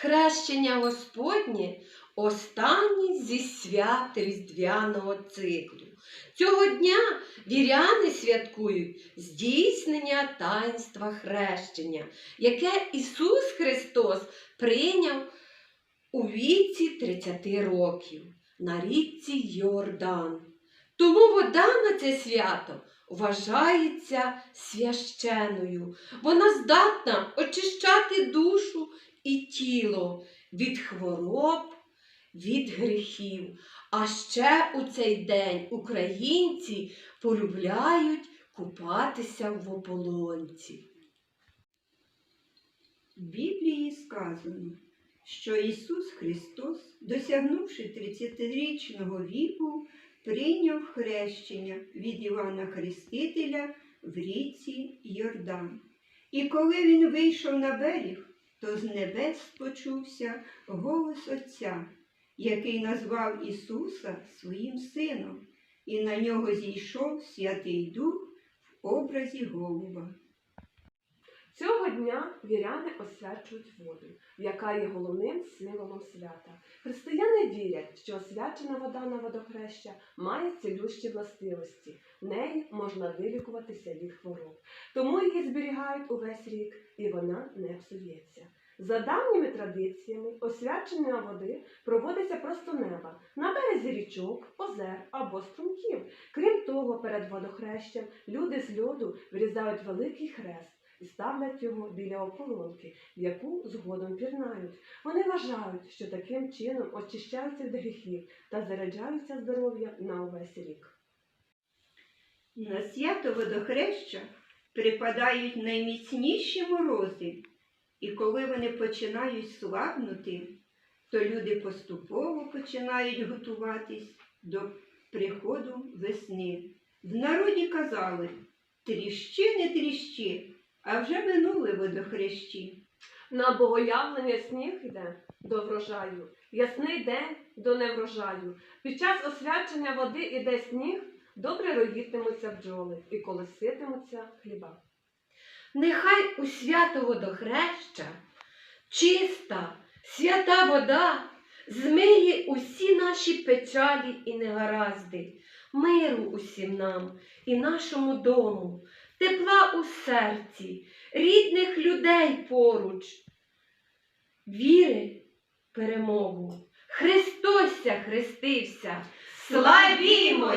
Хрещення Господнє останнє зі свят різдвяного циклу. Цього дня віряни святкують здійснення таїнства хрещення, яке Ісус Христос прийняв у віці 30 років на річці Йордан. Тому вода на це свято вважається священою. Вона здатна очищати душу і тіло від хвороб, від гріхів. А ще у цей день українці полюбляють купатися в ополонці. В Біблії сказано, що Ісус Христос, досягнувши 30-річного віку, прийняв хрещення від Івана Хрестителя в ріці Йордан. І коли він вийшов на берег, то з небес почувся голос Отця, який назвав Ісуса своїм сином, і на нього зійшов Святий Дух в образі голуба. Цього дня віряни освячують воду, яка є головним символом свята. Християни вірять, що освячена вода на водохреща має цілющі властивості. Нею можна вилікуватися від хвороб. Тому зберігають увесь рік, і вона не псується. За давніми традиціями, освячення води проводиться просто неба на березі річок, озер або струмків. Крім того, перед водохрещем люди з льоду вирізають великий хрест і ставлять його біля ополонки, яку згодом пірнають. Вони вважають, що таким чином очищаються від гріхів та заряджаються здоров'ям на увесь рік. На свято водохреща припадають найміцніші морози, і коли вони починають слабнути, то люди поступово починають готуватись до приходу весни. В народі казали тріщи, не тріщи, а вже минули водохрещі. На богоявлення сніг йде до врожаю, ясний день до неврожаю. Під час освячення води іде сніг, добре роїтимуться бджоли і колоситимуться хліба. Нехай у свято водохреща чиста, свята вода змиє усі наші печалі і негаразди, миру усім нам і нашому дому, тепла у серці, рідних людей поруч, віри перемогу. Христос ся хрестився, славімо!